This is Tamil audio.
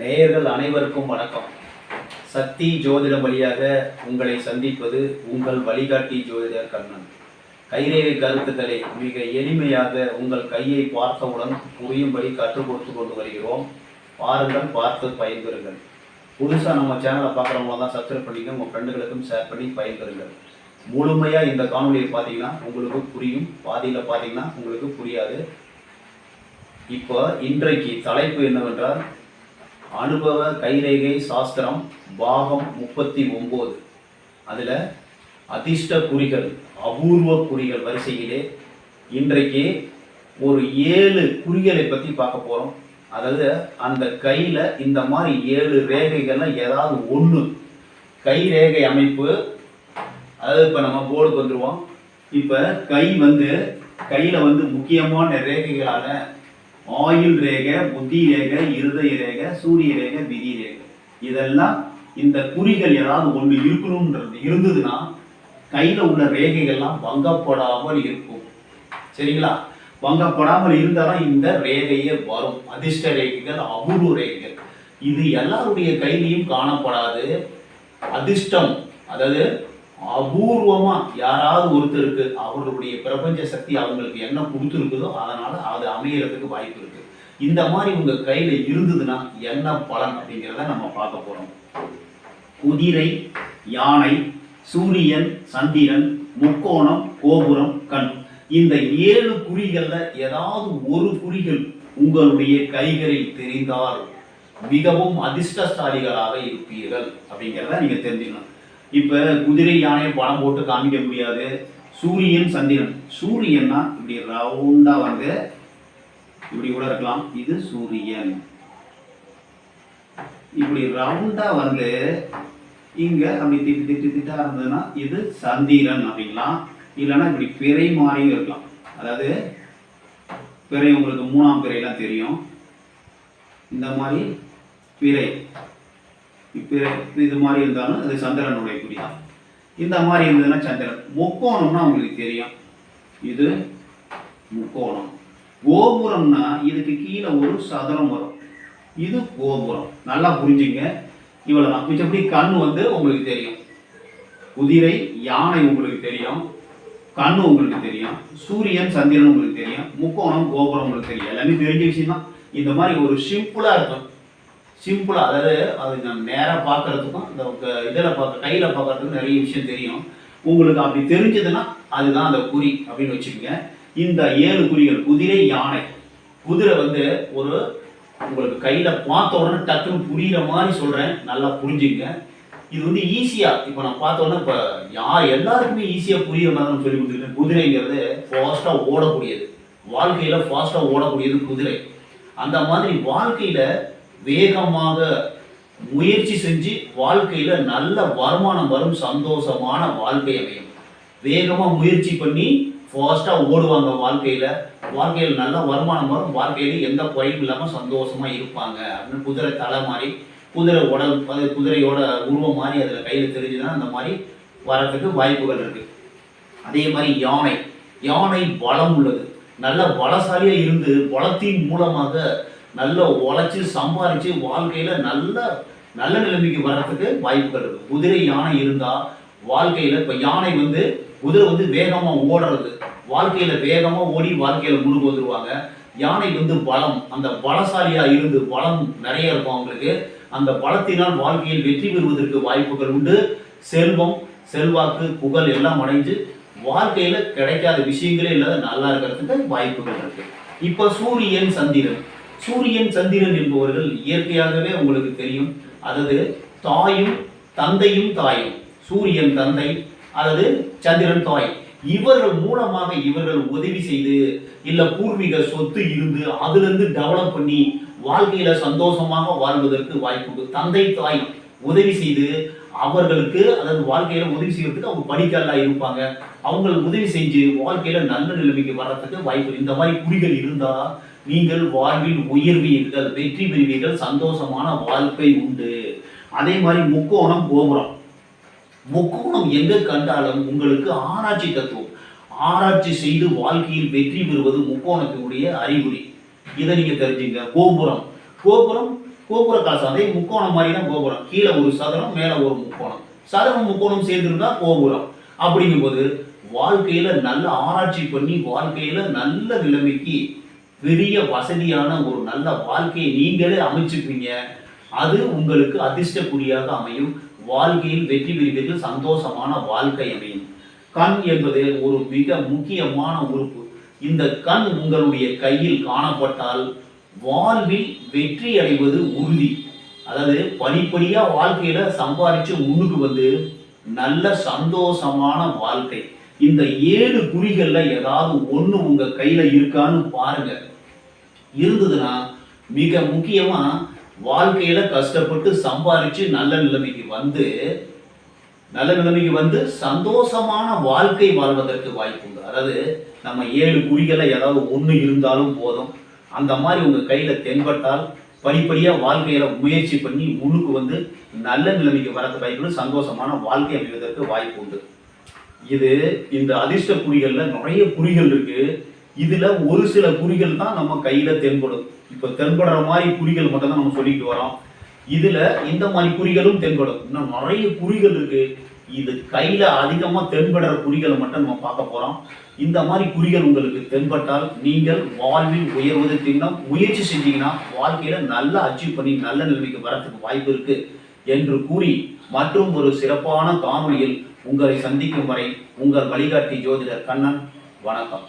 நேயர்கள் அனைவருக்கும் வணக்கம். சக்தி ஜோதிடம் வழியாக உங்களை சந்திப்பது உங்கள் வழிகாட்டி ஜோதிடர் கண்ணன். கைரேகை கருத்துக்களை மிக எளிமையாக உங்கள் கையை பார்த்தவுடன் புரியும்படி கற்றுக் கொடுத்து கொண்டு வருகிறோம். பாருங்கள் பார்த்து பயன்பெறுங்கள். புதுசாக நம்ம சேனலை பார்க்குறவங்க தான் சப்ஸ்கிரைப் பண்ணிக்க உங்கள் ஃப்ரெண்டுகளுக்கும் ஷேர் பண்ணி பயன்பெறுங்கள். முழுமையாக இந்த காணொலியை பார்த்தீங்கன்னா உங்களுக்கு புரியும். பாதியில் பார்த்தீங்கன்னா உங்களுக்கு புரியாது. இப்போ இன்றைக்கு தலைப்பு என்னவென்றால் அனுபவ கைரேகை சாஸ்திரம் பாகம் முப்பத்தி ஒம்பது அதில் அதிர்ஷ்ட குறிகள் அபூர்வ குறிகள் வரிசையிலே இன்றைக்கு ஒரு ஏழு குறிகளை பற்றி பார்க்க போகிறோம் அதாவது அந்த கையில் இந்த மாதிரி ஏழு ரேகைகள்லாம் ஏதாவது ஒன்று கை ரேகை அமைப்பு அதாவது இப்போ நம்ம போர்டுக்கு வந்துடுவோம் இப்போ கை வந்து கையில் வந்து முக்கியமான ரேகைகளான ஆயுள் ரேகை புத்தி ரேகை இருதய ரேகை சூரிய ரேகை விதி ரேகை. இதெல்லாம் இந்த குறிகள் ஏதாவது ஒன்று இருக்கணும்ன்றது இருந்ததுன்னா கையில் உள்ள ரேகைகள்லாம் வங்கப்படாமல் இருக்கும். சரிங்களா? வங்கப்படாமல் இருந்தாலும் இந்த ரேகையே வரும். அதிர்ஷ்ட ரேகைகள் அபூர்வ ரேகைகள். இது எல்லாருடைய கையிலையும் காணப்படாது. அதிர்ஷ்டம் அதாவது அபூர்வமா யாராவது ஒருத்தருக்கு அவர்களுடைய பிரபஞ்ச சக்தி அவங்களுக்கு என்ன கொடுத்துருக்குதோ அதனால அது அமையறதுக்கு வாய்ப்பு இருக்கு. இந்த மாதிரி உங்க கையில இருந்ததுன்னா என்ன பலன் அப்படிங்கிறத நம்ம பார்க்க போறோம். குதிரை யானை சூரியன் சந்திரன் முக்கோணம் கோபுரம் கண். இந்த ஏழு குறிகள்ல ஏதாவது ஒரு குறிகள் உங்களுடைய கைகளில் தெரிந்தால் மிகவும் அதிர்ஷ்டசாலிகளாக இருப்பீர்கள் அப்படிங்கிறத நீங்க தெரிஞ்சுக்கணும். இப்போ குதிரை யானையை படம் போட்டு காமிக்க முடியாது. சூரியன் சந்திரன். சூரியன்னா இப்படி ரவுண்டாக வந்து இப்படி கூட இருக்கலாம். இது சூரியன். இப்படி ரவுண்டா வந்து இங்க அப்படி திட்டு திட்டு திட்டா இருந்ததுன்னா இது சந்திரன் அப்படிங்களாம் இல்லைன்னா இப்படி பிறை மாதிரியும் இருக்கலாம். அதாவது பிறை உங்களுக்கு மூணாம் பிறையெல்லாம் தெரியும். இந்த மாதிரி பிறை. இப்போ இது மாதிரி இருந்தாலும் அது சந்திரனுடைய குறி தான் இந்த மாதிரி இருந்ததுன்னா சந்திரன். முக்கோணம்னா உங்களுக்கு தெரியும். இது முக்கோணம். கோபுரம்னா இதுக்கு கீழே ஒரு சதுரம் வரும். இது கோபுரம். நல்லா புரிஞ்சுங்க. இவ்வளவுதான் மிச்சப்படி கண் வந்து உங்களுக்கு தெரியும். குதிரை யானை உங்களுக்கு தெரியும். கண் உங்களுக்கு தெரியும். சூரியன் சந்திரன் உங்களுக்கு தெரியும். முக்கோணம் கோபுரம் உங்களுக்கு தெரியும். எல்லாமே தெரிஞ்ச விஷயம் தான் இந்த மாதிரி ஒரு சிம்பிளாக இருக்கும். சிம்பிளாக அதாவது அது நான் நேராக பார்க்குறதுக்கும் இந்த இதில் பார்க்க கையில் பார்க்குறதுக்கும் நிறைய விஷயம் தெரியும். உங்களுக்கு அப்படி தெரிஞ்சதுன்னா அதுதான் அந்த குறி அப்படின்னு வச்சுக்கோங்க. இந்த ஏழு குறிகள் குதிரை யானை. குதிரை வந்து ஒரு உங்களுக்கு கையில் பார்த்த உடனே டக்குன்னு புரிகிற மாதிரி சொல்கிறேன் நல்லா புரிஞ்சுங்க. இது வந்து ஈஸியாக இப்போ நான் பார்த்த உடனே இப்போ யார் எல்லாருக்குமே ஈஸியாக புரியுற மாதிரி தான் சொல்லி கொடுத்துருக்கேன் குதிரைங்கிறது ஃபாஸ்ட்டாக ஓடக்கூடியது. வாழ்க்கையில் ஃபாஸ்ட்டாக ஓடக்கூடியது குதிரை. அந்த மாதிரி வாழ்க்கையில் வேகமாக முயற்சி செஞ்சு வாழ்க்கையில் நல்ல வருமானம் வரும் சந்தோஷமான வாழ்க்கை அமையும். வேகமாக முயற்சி பண்ணி ஃபாஸ்ட்டாக ஓடுவாங்க வாழ்க்கையில். வாழ்க்கையில் நல்ல வருமானம் வரும் வாழ்க்கையில் எந்த குறையும் இல்லாமல் சந்தோஷமாக இருப்பாங்க. அப்படின்னு குதிரை தலை மாதிரி குதிரை உடல் அது குதிரையோட உருவம் மாதிரி அதில் கையில் தெரிஞ்சுன்னா அந்த மாதிரி வரத்துக்கு வாய்ப்புகள் இருக்குது அதே மாதிரி யானை. யானை பலம் உள்ளது. நல்ல பலசாலியாக இருந்து பலத்தின் மூலமாக நல்ல உழைச்சி சம்பாரித்து வாழ்க்கையில் நல்ல நல்ல நிலைமைக்கு வர்றதுக்கு வாய்ப்புகள் இருக்குது குதிரை யானை இருந்தால் வாழ்க்கையில் இப்போ யானை வந்து குதிரை வந்து வேகமாக ஓடுறது. வாழ்க்கையில் வேகமாக ஓடி வாழ்க்கையில் முன்னுக்கு வந்துருவாங்க. யானை வந்து பலம் அந்த பலசாலியாக இருந்து பலம் நிறைய இருக்கும் அவங்களுக்கு. அந்த பலத்தினால் வாழ்க்கையில் வெற்றி பெறுவதற்கு வாய்ப்புகள் உண்டு. செல்வம் செல்வாக்கு புகழ் எல்லாம் அடைஞ்சு வாழ்க்கையில கிடைக்காத விஷயங்களே இல்லாத நல்லா இருக்கிறதுக்கு வாய்ப்புகள் இருக்கு. இப்ப சூரியன் சந்திரன். சூரியன் சந்திரன் என்பவர்கள் இயற்கையாகவே உங்களுக்கு தெரியும். அதாவது தாயும் தந்தையும் தாயும் சூரியன் தந்தை அல்லது சந்திரன் தாய். இவர்கள் மூலமாக இவர்கள் உதவி செய்து இல்ல பூர்வீக சொத்து இருந்து அதுலேருந்து டெவலப் பண்ணி வாழ்க்கையில சந்தோஷமாக வாழ்வதற்கு வாய்ப்பு தந்தை தாய் உதவி செய்து அவர்களுக்கு அதாவது வாழ்க்கையில உதவி செய்யறதுக்கு அவங்க படிக்கலாம் இருப்பாங்க. அவங்களுக்கு உதவி செஞ்சு வாழ்க்கையில நல்ல நிலைமைக்கு வர்றதுக்கு வாய்ப்பு இந்த மாதிரி குறிகள் இருந்தா நீங்கள் வாழ்வில் உயர்வீர்கள் வெற்றி பெறுவீர்கள் சந்தோஷமான வாழ்க்கை உண்டு. அதே மாதிரி முக்கோணம் கோபுரம். முக்கோணம் எங்க கண்டாலும் உங்களுக்கு ஆராய்ச்சி தத்துவம். ஆராய்ச்சி செய்து வாழ்க்கையில் வெற்றி பெறுவது முக்கோணத்தினுடைய அறிகுறி. இதை நீங்க தெரிஞ்சுங்க. கோபுரம். கோபுரம் கோபுர காசாதை முக்கோணம் மாதிரி தான் கோபுரம். கீழே ஒரு சதுரம் மேலே ஒரு முக்கோணம். சதுரம் முக்கோணம் சேர்ந்துருந்தா கோபுரம். அப்படிங்கும்போது வாழ்க்கையில நல்ல ஆராய்ச்சி பண்ணி வாழ்க்கையில நல்ல நிலைமைக்கு பெரிய வசதியான ஒரு நல்ல வாழ்க்கையை நீங்களே அமைச்சுப்பீங்க அது உங்களுக்கு அதிர்ஷ்டக்குறியாக அமையும். வாழ்க்கையில் வெற்றி பெறுவீர்கள். சந்தோஷமான வாழ்க்கை அமையும். கண் என்பது ஒரு மிக முக்கியமான உறுப்பு. இந்த கண் உங்களுடைய கையில் காணப்பட்டால் வாழ்வில் வெற்றி அடைவது உறுதி. அதாவது படிப்படியாக வாழ்க்கையில சம்பாதிச்சு முன்னுக்கு வந்து நல்ல சந்தோஷமான வாழ்க்கை. இந்த ஏழு குறிகளில் ஏதாவது ஒன்று உங்க கையில இருக்கான்னு பாருங்க. இருந்ததுன்னா மிக முக்கியமா வாழ்க்கையில கஷ்டப்பட்டு சம்பாதிச்சு நல்ல நிலைமைக்கு வந்து நல்ல நிலைமைக்கு வந்து சந்தோஷமான வாழ்க்கை வாழ்வதற்கு வாய்ப்பு உண்டு. அதாவது நம்ம ஏழு குறிகளில் ஏதாவது ஒன்று இருந்தாலும் போதும். அந்த மாதிரி உங்க கையில தென்பட்டால் படிப்படியா வாழ்க்கையில முயற்சி பண்ணி முன்னுக்கு வந்து நல்ல நிலைமைக்கு வரது வாய்ப்பு சந்தோஷமான வாழ்க்கை அமைவதற்கு வாய்ப்பு உண்டு. இது இந்த அதிர்ஷ்ட குறிகள்ல நிறைய குறிகள் இருக்கு. இதுல ஒரு சில குறிகள் தான் நம்ம கையில தென்படும். இப்ப தென்படுற மாதிரி குறிகள் மட்டும் தான் நம்ம சொல்லிட்டு வரோம். இதுல இந்த மாதிரி குறிகளும் தென்படும். இன்னும் நிறைய குறிகள் இருக்கு. இது கையில் அதிகமாக தென்படுற குறிகளை மட்டும் நம்ம பார்க்க போகிறோம் இந்த மாதிரி குறிகள் உங்களுக்கு தென்பட்டால் நீங்கள் வாழ்வில் உயர்வது இன்னும் முயற்சி செஞ்சீங்கன்னா வாழ்க்கையில் நல்லா அச்சீவ் பண்ணி நல்ல நிலைமைக்கு வரத்துக்கு வாய்ப்பு இருக்குது என்று கூறி மற்றும் ஒரு சிறப்பான காணொலியில் உங்களை சந்திக்கும் வரை உங்கள் வழிகாட்டி ஜோதிடர் கண்ணன். வணக்கம்.